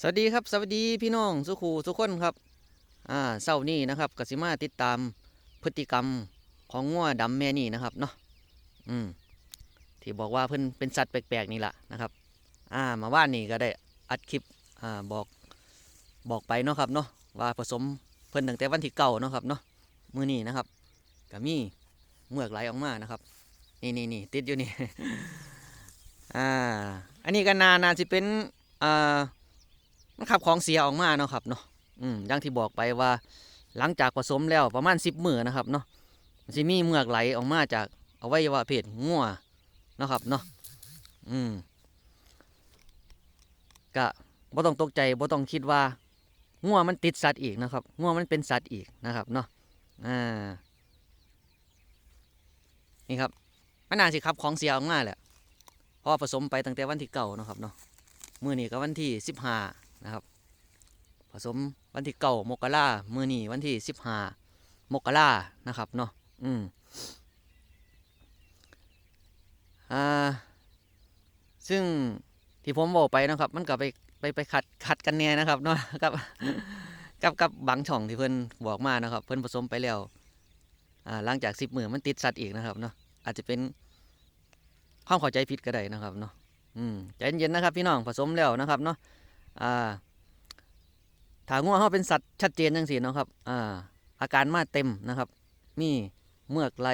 สวัสดีครับสวัสดีพี่น้องสุขูทุกคนครับอ่าเศร้านี้นะครับกสิมาติดตามพฤติกรรมของงัวดำแม่นี่นะครับเนาะอืมที่บอกว่าเพิ่นเป็นสัตว์แปลกๆนี่แหละนะครับ อ่ามาว่านนี่ก็ได้อัดคลิปอ่าบอกบอกไปเนาะครับเนาะว่าผสมเพิ่นตั้งแต่วันที่เก่าเนาะครับเนาะมือนี้นะครับก็มีเมือกไหลออกมานะครับ นี่นี่นี่ติดอยู่นี่อ่าอันนี้ก็นานาสิเป็นอ่า มันขับของเสียออกมาเนาะครับเนาะอืมอย่างที่บอกไปว่าหลังจากผสมแล้วประมาณสิบมือนะครับเนาะมันจะมีเมือกไหลออกมาจากอวัยวะเพศงัวนะครับเนาะอืมกะบ่ต้องตกใจบ่ต้องคิดว่างัวมันติดสัตว์อีกนะครับงัวมันเป็นสัตว์อีกนะครับเนาะอ่านี่ครับมันน่าสิขับของเสียออกมาแหละเพราะผสมไปตั้งแต่วันที่เก่านะครับเนาะมื้อนี้ก็วันที่สิบห้า นะครับ ผสมวันที่เก้ามกรามือนี้วันที่สิบห้ามกรานะครับเนาะอืมอ่าซึ่งที่ผมบอกไปนะครับ มันก็ไปไปไปขัดขัดกันแน่นะครับเนาะกับกับกับบางช่องที่เพิ่อนบอกมานะครับ เพิ่อนผสมไปแล้วอ่าหลังจากสิบมือมันติดสัตว์อีกนะครับเนาะอาจจะเป็นความเข้าใจผิดก็ได้นะครับเนาะอืมใจเย็นๆนะครับ พี่น้องผสมแล้วนะครับเนาะ อ่าถางัวเขาเป็นสัตว์ชัดเจนจังสิเนาะครับอ่าอาการมาเต็มนะครับ มีเมือกไหล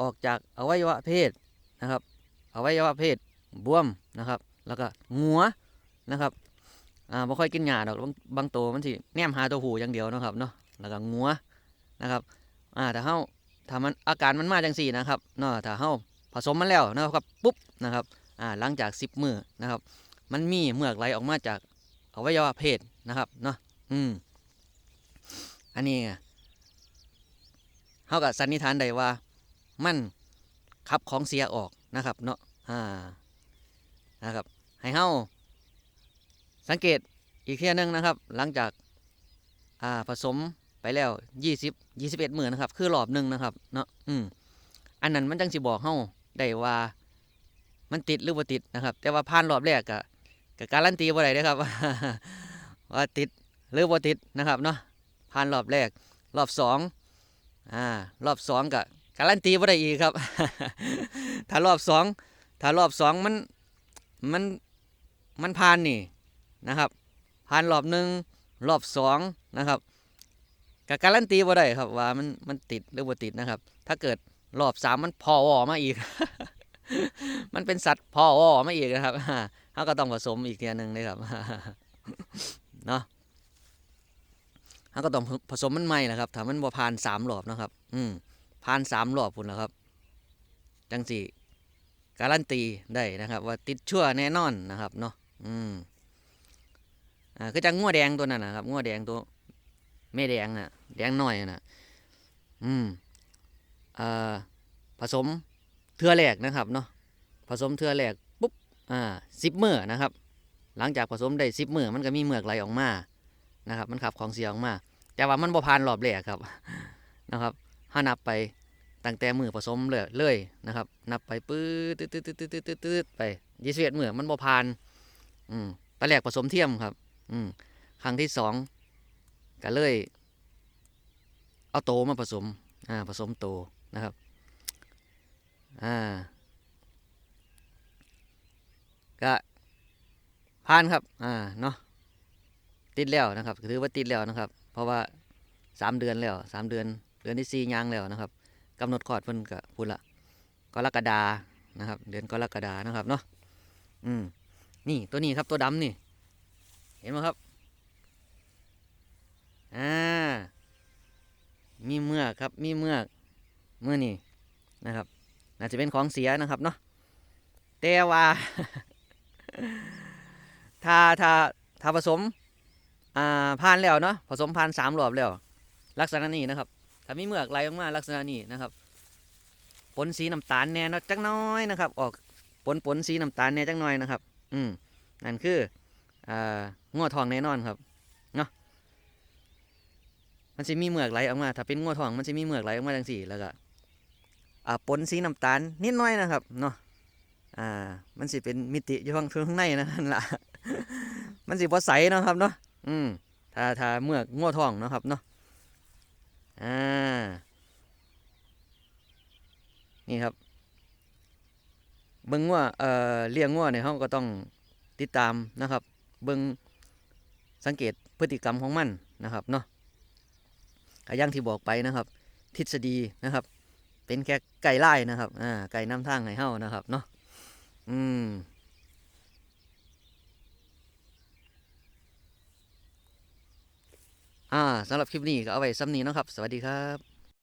ออกจากอวัยวะเพศนะครับอวัยวะเพศบวมนะครับ แล้วก็งัวนะครับอ่าบ่ค่อยกินหญ้าดอกบางบางตัวมันสิแนมหาตัวผู้อย่างเดียวนะครับเนาะแล้วก็งัวนะครับอ่าถ้าเฮาถ้ามันอาการมันมาจังสี่นะครับเนาะถ้าเฮาผสมมันแล้วนะครับปุ๊บนะครับอ่าหลังจากสิบมือนะครับ มันมีเมือกไหลออกมาจากอวัยวะเพศนะครับเนาะอืมอันนี้เขากับสันนิษฐานได้ว่า มันขับของเสียออกนะครับ เนาะอ่านะครับ ให้เฮาสังเกตอีกเทียนึงนะครับ หลังจากอ่าผสมไปแล้ว20 21มือนนะครับ คือรอบหนึ่งนะครับ เนาะอืมอันนั้นมันจังสิบอกเฮาได้ว่า มันติดหรือบ่ติดนะครับ แต่ว่าผ่านรอบแรกก็ ก็การันตีบ่ได้เด้ครับว่าติดหรือบ่ติดนะครับเนาะผ่านรอบแรก รอบสองอ่ารอบสองก็การันตีบ่ได้อีกครับ ถ้ารอบสองถ้ารอบสองมันมันมันผ่านนี่นะครับผ่านรอบหนึ่งรอบสองนะครับก็การันตีบ่ได้ครับว่ามันมันติดหรือบ่ติดนะครับ ถ้าเกิดรอบสามมันพอออมาอีก มันเป็นสัตว์พอออมาอีกนะครับเขาก็ต้องผสมอีกเทียหนึงเลยครับเนาะเขาก็ต้องผสมมันใหม่นะครับถ้ามันบ่ผ่านสามรอบนะครับ อืมผ่านสามรอบพุ่นแล้วครับ จังสี่การันตีได้นะครับ ว่าติดชั่วแน่นอนนะครับเนาะอืมอ่าคือจังงัวแดงตัวนั้นนะครับงัวแดงตัวแม่แดงน่ะ แดงน้อยน่ะ อืมอ่าผสมเทือแรกนะครับเนาะผสมเทือแรก อ่าสิบมือนะครับ หลังจากผสมได้สิบมือมันก็มีเมือกไหลออกมานะครับ มันขับของเสียออกมา แต่ว่ามันบ่ผ่านรอบแรกครับนะครับถ้านับไปตั้งแต่มือผสมเลยเลยนะครับ นับไปปื๊ดตืดตืดตืดตืดตืดตืดไปยี่สิบเอ็ดมือมันบ่ผ่านอืมตอนแรกผสมเทียมครับ อืมครั้งที่สองก็เลย เอาโตมาผสมอ่าผสมโตนะครับอ่า ก็ผ่านครับ อ่า เนาะ ติดแล้วนะครับ ถือว่าติดแล้วนะครับ เพราะว่าสามเดือนแล้วสามเดือน เดือนที่สี่ย่างแล้วนะครับกำหนดคลอดเพิ่นก็พูดละกรกฎานะครับ เดือนกรกฎานะครับเนาะ อืม นี่ตัวนี้ครับตัวดำนี่ เห็นไหมครับ อ่า มีเมือกครับ มีเมือกเมื่อนี่นะครับน่าจะเป็นของเสียนะครับเนาะแต่ว่า ถ้าถ้าถ้าผสมอ่าผ่านแล้วเนาะผสมผ่านสามรอบแล้ว ลักษณะนี้นะครับ ถ้ามีเมือกไหลออกมาลักษณะนี้นะครับปนสีน้ำตาลแน่นะจักน้อยนะครับ ออกปนปนสีน้ำตาลแน่จักน้อยนะครับ อืมนั่นคืออ่างัวทองแน่นอนครับเนาะมันจะมีเมือกไหลออกมา ถ้าเป็นงัวทองมันจะมีเมือกไหลออกมาจังสี่แล้วก็อ่าปนสีน้ำตาลนิดน้อยนะครับเนาะ อ่า มันสิเป็นมิติอยู่ข้างข้างในนะนั่นละมันสิบ่ใสเนาะครับเนาะ อืมถ้าถ้าเมือกงัวทองเนาะครับเนาะ อ่า นี่ครับ เบิ่งงัวเอ่อเลี้ยงงัวเนี่ยเฮาก็ต้องติดตามนะครับ เบิ่งสังเกตพฤติกรรมของมันนะครับเนาะอย่างที่บอกไปนะครับ ทฤษฎีนะครับ เป็นแค่ไก่ไล่นะครับ อ่า ไก่น้ำทางให้เฮานะครับเนาะ อืม อ่าสำหรับคลิปนี้ก็เอาไว้ซ้ำนี้นะครับ สวัสดีครับ